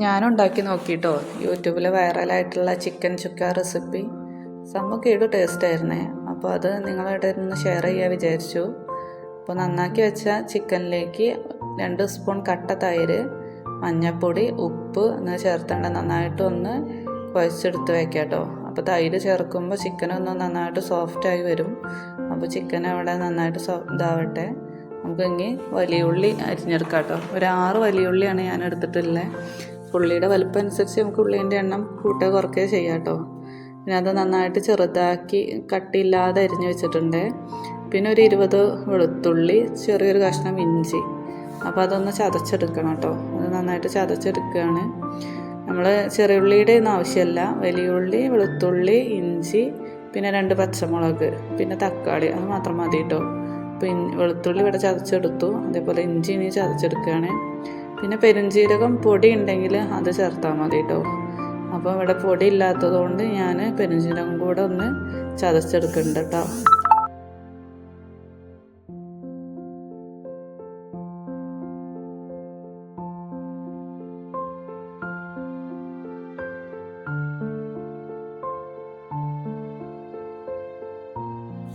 ഞാനുണ്ടാക്കി നോക്കിയിട്ടോ യൂട്യൂബിൽ വൈറലായിട്ടുള്ള ചിക്കൻ ചുക്ക റെസിപ്പി. സംഭവം കേടു ടേസ്റ്റ് ആയിരുന്നേ. അപ്പോൾ അത് നിങ്ങളുടെ ഒന്ന് ഷെയർ ചെയ്യാൻ വിചാരിച്ചു. അപ്പോൾ നന്നാക്കി വെച്ച ചിക്കനിലേക്ക് രണ്ട് സ്പൂൺ കട്ട തൈര് മഞ്ഞൾപ്പൊടി ഉപ്പ് എന്നിവ ചേർത്തേണ്ട. നന്നായിട്ട് ഒന്ന് കുഴച്ചെടുത്ത് വെക്കാം കേട്ടോ അപ്പോൾ തൈര് ചേർക്കുമ്പോൾ ചിക്കനൊന്ന് നന്നായിട്ട് സോഫ്റ്റായി വരും. അപ്പോൾ ചിക്കൻ അവിടെ നന്നായിട്ട് സോ ഇതാവട്ടെ. നമുക്ക് ഇനി വലിയുള്ളി അരിഞ്ഞെടുക്കാം കേട്ടോ ഒരു ആറ് വലിയ ഉള്ളിയാണ് ഞാൻ എടുത്തിട്ടുള്ളത് ഉള്ളിയുടെ വലുപ്പം അനുസരിച്ച് നമുക്ക് ഉള്ളീന്റെ എണ്ണം കൂട്ടുക കുറയ്ക്കുക ചെയ്യാം കേട്ടോ. പിന്നെ അത് നന്നായിട്ട് ചെറുതാക്കി കട്ടിയില്ലാതെ അരിഞ്ഞു വെച്ചിട്ടുണ്ട്. പിന്നെ ഒരു ഇരുപത് വെളുത്തുള്ളി ചെറിയൊരു കഷ്ണം ഇഞ്ചി. അപ്പോൾ അതൊന്ന് ചതച്ചെടുക്കണം കേട്ടോ. അത് നന്നായിട്ട് ചതച്ചെടുക്കുകയാണ്. നമ്മൾ ചെറിയ ഉള്ളിയുടെ ഒന്നും ആവശ്യമില്ല. വലിയ ഉള്ളി വെളുത്തുള്ളി ഇഞ്ചി പിന്നെ രണ്ട് പച്ചമുളക് പിന്നെ തക്കാളി. അത് മാത്രം മതി കേട്ടോ. പിന്നെ വെളുത്തുള്ളി ഇവിടെ ചതച്ചെടുത്തു. അതേപോലെ ഇഞ്ചി ഇനി ചതച്ചെടുക്കുകയാണ്. പിന്നെ പെരുംജീരകം പൊടി ഉണ്ടെങ്കിൽ അത് ചേർത്താൽ മതി കേട്ടോ അപ്പോൾ ഇവിടെ പൊടി ഇല്ലാത്തത് കൊണ്ട് ഞാൻ പെരുംജീരകം കൂടെ ഒന്ന് ചതച്ചെടുക്കുന്നുണ്ട് കേട്ടോ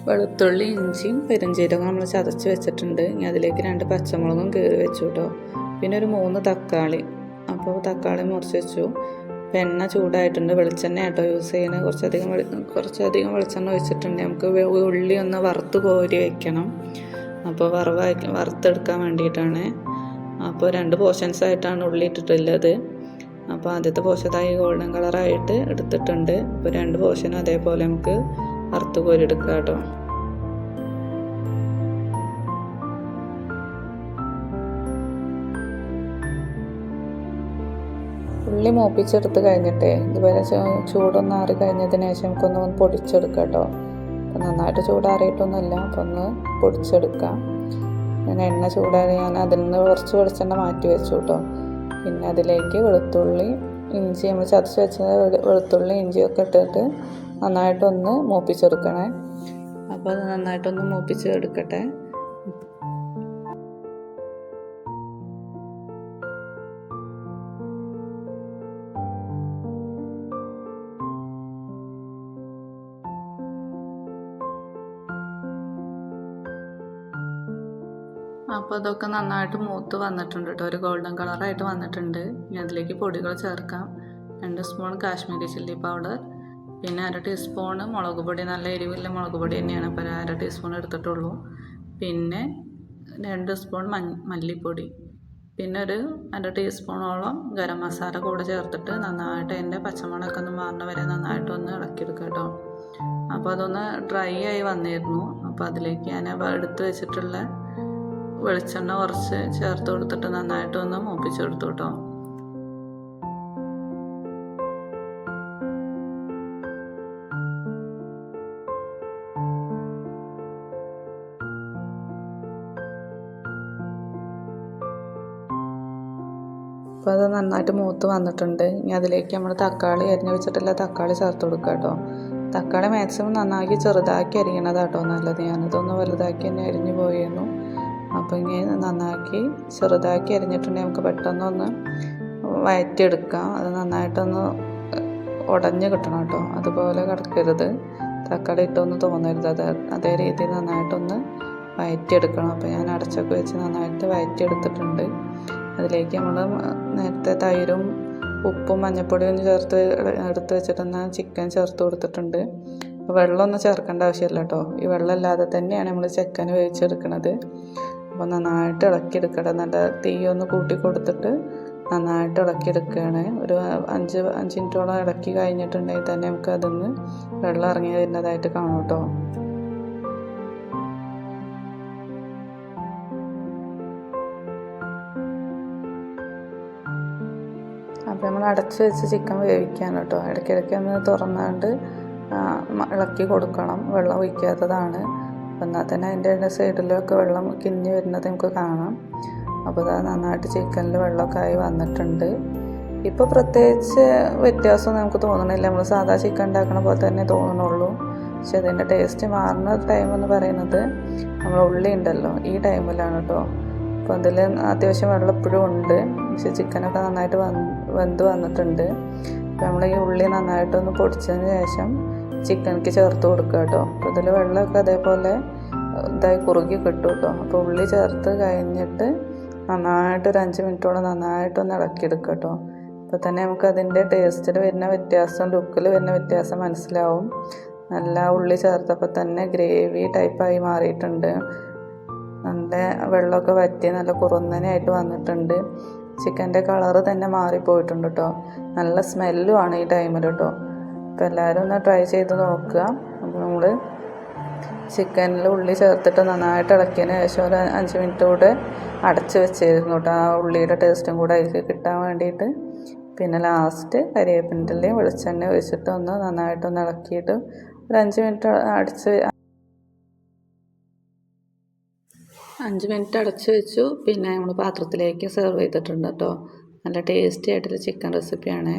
വെളുത്തുള്ളി ഇഞ്ചിയും പെരുംജീരകം നമ്മൾ ചതച്ച് വെച്ചിട്ടുണ്ട്. ഇനി അതിലേക്ക് രണ്ട് പച്ചമുളകും കീറി വെച്ചു കേട്ടോ പിന്നെ ഒരു മൂന്ന് തക്കാളി. അപ്പോൾ തക്കാളി മുറിച്ച് വെച്ചു. എണ്ണ ചൂടായിട്ടുണ്ട്. വെളിച്ചെണ്ണ ആട്ടോ യൂസ് ചെയ്യുന്നത്. കുറച്ചധികം കുറച്ചധികം വെളിച്ചെണ്ണ ഒഴിച്ചിട്ടുണ്ട്. നമുക്ക് ഉള്ളി ഒന്ന് വറുത്ത് കോരി വയ്ക്കണം അപ്പോൾ വറവ് വറുത്തെടുക്കാൻ വേണ്ടിയിട്ടാണ്. അപ്പോൾ രണ്ട് പോർഷൻസ് ആയിട്ടാണ് ഉള്ളി ഇട്ടിട്ടുള്ളത്. അപ്പോൾ ആദ്യത്തെ പോർഷനായി ഗോൾഡൻ കളറായിട്ട് എടുത്തിട്ടുണ്ട്. അപ്പോൾ രണ്ട് പോർഷനും അതേപോലെ നമുക്ക് വറുത്ത് കോരി എടുക്കാം കേട്ടോ ഉള്ളി മൂപ്പിച്ചെടുത്ത് കഴിഞ്ഞിട്ടേ ഇതുപോലെ ചൂടൊന്ന് ആറി കഴിഞ്ഞതിന് ശേഷം നമുക്കൊന്ന് ഒന്ന് പൊടിച്ചെടുക്കാം കേട്ടോ. അപ്പം നന്നായിട്ട് ചൂടാറിയിട്ടൊന്നുമില്ല അപ്പം ഒന്ന് പൊടിച്ചെടുക്കാം. ഞാൻ എണ്ണ ചൂടാറി ഞാൻ അതിൽ നിന്ന് കുറച്ച് വെളിച്ചെണ്ണ മാറ്റി വെച്ചു കേട്ടോ. പിന്നെ അതിലേക്ക് വെളുത്തുള്ളി ഇഞ്ചി നമ്മൾ ചതച്ച് വെച്ചത് വെളു- വെളുത്തുള്ളി ഇഞ്ചിയൊക്കെ ഇട്ടിട്ട് നന്നായിട്ടൊന്ന് മൂപ്പിച്ചെടുക്കണേ. അപ്പോൾ അത് നന്നായിട്ടൊന്ന് മൂപ്പിച്ച് അപ്പോൾ അതൊക്കെ നന്നായിട്ട് മൂത്ത് വന്നിട്ടുണ്ട് കേട്ടോ ഒരു ഗോൾഡൻ കളറായിട്ട് വന്നിട്ടുണ്ട്. ഇനി അതിലേക്ക് പൊടികൾ ചേർക്കാം. രണ്ട് സ്പൂൺ കാശ്മീരി ചില്ലി പൗഡർ പിന്നെ അര ടീസ്പൂൺ മുളക് പൊടി. നല്ല എരിവില്ല മുളക് പൊടി തന്നെയാണ്. അപ്പോൾ അര ടീസ്പൂൺ എടുത്തിട്ടുള്ളൂ. പിന്നെ രണ്ട് സ്പൂൺ മല്ലിപ്പൊടി. പിന്നെ ഒരു അര ടീസ്പൂണോളം ഗരം മസാല കൂടെ ചേർത്തിട്ട് നന്നായിട്ട് അതിന്റെ പച്ചമുളകൊക്കെ ഒന്ന് മാറുന്ന വരെ നന്നായിട്ട് ഒന്ന് ഇളക്കിയെടുക്കുക കേട്ടോ അപ്പോൾ അതൊന്ന് ഡ്രൈ ആയി വന്നിരുന്നു. അപ്പോൾ അതിലേക്ക് ഞാൻ എടുത്ത് വെച്ചിട്ടുള്ള വെളിച്ചെണ്ണ കുറച്ച് ചേർത്ത് കൊടുത്തിട്ട് നന്നായിട്ട് ഒന്ന് മൂപ്പിച്ചെടുത്തു കേട്ടോ. അപ്പോൾ അത് നന്നായിട്ട് മൂത്ത് വന്നിട്ടുണ്ട്. ഇനി അതിലേക്ക് നമ്മൾ തക്കാളി അരിഞ്ഞ് വെച്ചിട്ടില്ല തക്കാളി ചേർത്ത് കൊടുക്കുക കേട്ടോ. തക്കാളി മാക്സിമം നന്നാക്കി ചെറുതാക്കി അരിയണതാട്ടോ നല്ലത്. ഞാനതൊന്ന് വലുതാക്കി തന്നെ അരിഞ്ഞു പോയിരുന്നു അപ്പോൾ ഇങ്ങനെ നന്നാക്കി ചെറുതാക്കി അരിഞ്ഞിട്ടുണ്ടെങ്കിൽ നമുക്ക് പെട്ടെന്നൊന്ന് വയറ്റിയെടുക്കാം. അത് നന്നായിട്ടൊന്ന് ഉടഞ്ഞ് കിട്ടണം കേട്ടോ. അതുപോലെ കിടക്കരുത്. തക്കാളി ഇട്ടൊന്ന് തോന്നരുത്. അത് അതേ രീതിയിൽ നന്നായിട്ടൊന്ന് വയറ്റിയെടുക്കണം. അപ്പോൾ ഞാൻ അടച്ചൊക്കെ വെച്ച് നന്നായിട്ട് വയറ്റിയെടുത്തിട്ടുണ്ട്. അതിലേക്ക് നമ്മൾ നേരത്തെ തൈരും ഉപ്പും മഞ്ഞപ്പൊടിയും ചേർത്ത് എടുത്ത് വെച്ചിട്ടൊന്ന് ചിക്കൻ ചേർത്ത് കൊടുത്തിട്ടുണ്ട്. വെള്ളമൊന്നും ചേർക്കേണ്ട ആവശ്യമില്ല കേട്ടോ. ഈ വെള്ളം ഇല്ലാതെ തന്നെയാണ് നമ്മൾ ചിക്കൻ വേവിച്ചെടുക്കുന്നത് അപ്പോൾ നന്നായിട്ട് ഇളക്കിയെടുക്കണം നല്ല തീ ഒന്ന് കൂട്ടി കൊടുത്തിട്ട് നന്നായിട്ട് ഇളക്കിയെടുക്കുകയാണ്. ഒരു അഞ്ച് അഞ്ച് മിനിറ്റോളം ഇളക്കി കഴിഞ്ഞിട്ടുണ്ടെങ്കിൽ തന്നെ നമുക്ക് അതിന്ന് വെള്ളം ഇറങ്ങി വരുന്നതായിട്ട് കാണും കേട്ടോ. അപ്പോൾ നമ്മൾ അടച്ച് വെച്ച് ചിക്കൻ വേവിക്കാൻ കേട്ടോ. ഇടയ്ക്കിടയ്ക്ക് ഒന്ന് തുറന്നാണ്ട് ഇളക്കി കൊടുക്കണം. വെള്ളം ഒഴിക്കാത്തതാണ്. അപ്പോൾ എന്നാൽ തന്നെ അതിന്റെ സൈഡിലൊക്കെ വെള്ളം കിഞ്ഞ് വരുന്നത് നമുക്ക് കാണാം. അപ്പോൾ അത് നന്നായിട്ട് ചിക്കനിൽ വെള്ളമൊക്കെ ആയി വന്നിട്ടുണ്ട്. ഇപ്പോൾ പ്രത്യേകിച്ച് വ്യത്യാസം നമുക്ക് തോന്നണില്ല. നമ്മൾ സാധാ ചിക്കൻ ഉണ്ടാക്കണ പോലെ തന്നെ തോന്നണുള്ളൂ. പക്ഷെ അതിന്റെ ടേസ്റ്റ് മാറുന്ന ടൈം എന്ന് പറയുന്നത് നമ്മൾ ഉള്ളി ഉണ്ടല്ലോ ഈ ടൈമിലാണ് കേട്ടോ അപ്പോൾ അതിൽ അത്യാവശ്യം വെള്ളം എപ്പോഴും ഉണ്ട്. പക്ഷെ ചിക്കനൊക്കെ നന്നായിട്ട് വന്ന് വെന്ത് വന്നിട്ടുണ്ട്. അപ്പോൾ നമ്മൾ ഈ ഉള്ളി നന്നായിട്ടൊന്ന് പൊടിച്ചതിന് ശേഷം ചിക്കനിക്ക് ചേർത്ത് കൊടുക്കുക കേട്ടോ. അപ്പോൾ ഇതിൽ വെള്ളമൊക്കെ അതേപോലെ ഇതായി കുറുകി കിട്ടും കേട്ടോ. അപ്പോൾ ഉള്ളി ചേർത്ത് കഴിഞ്ഞിട്ട് നന്നായിട്ട് ഒരു അഞ്ച് മിനിറ്റോളം നന്നായിട്ടൊന്ന് ഇളക്കിയെടുക്കുക കേട്ടോ. അപ്പോൾ തന്നെ നമുക്ക് അതിന്റെ ടേസ്റ്റിൽ വരുന്ന വ്യത്യാസം ലുക്കിൽ വരുന്ന വ്യത്യാസം മനസ്സിലാവും. നല്ല ഉള്ളി ചേർത്തപ്പോൾ തന്നെ ഗ്രേവി ടൈപ്പായി മാറിയിട്ടുണ്ട്. നല്ല വെള്ളമൊക്കെ വറ്റി നല്ല കുറുന്നനായിട്ട് വന്നിട്ടുണ്ട്. ചിക്കന്റെ കളറ് തന്നെ മാറിപ്പോയിട്ടുണ്ട് കേട്ടോ. നല്ല സ്മെല്ലും ആണ് ഈ ടൈമിൽ കേട്ടോ. അപ്പോൾ എല്ലാവരും ഒന്ന് ട്രൈ ചെയ്ത് നോക്കുക. അപ്പോൾ നമ്മൾ ചിക്കനിൽ ഉള്ളി ചേർത്തിട്ട് നന്നായിട്ട് ഇളക്കിയതിന് ശേഷം ഒരു അഞ്ച് മിനിറ്റ് കൂടെ അടച്ച് വെച്ചിരുന്നു കേട്ടോ. ആ ഉള്ളിയുടെ ടേസ്റ്റും കൂടെ അതിലേക്ക് കിട്ടാൻ വേണ്ടിയിട്ട്. പിന്നെ ലാസ്റ്റ് കരിവേപ്പിന്റെയും വെളിച്ചെണ്ണ ഒഴിച്ചിട്ട് ഒന്ന് നന്നായിട്ടൊന്ന് ഇളക്കിയിട്ട് ഒരു അഞ്ച് മിനിറ്റ് അടച്ച് അഞ്ച് മിനിറ്റ് അടച്ച് വെച്ചു. പിന്നെ നമ്മൾ പാത്രത്തിലേക്ക് സെർവ് ചെയ്തിട്ടുണ്ട് കേട്ടോ. നല്ല ടേസ്റ്റി ആയിട്ടുള്ള ചിക്കൻ റെസിപ്പിയാണ്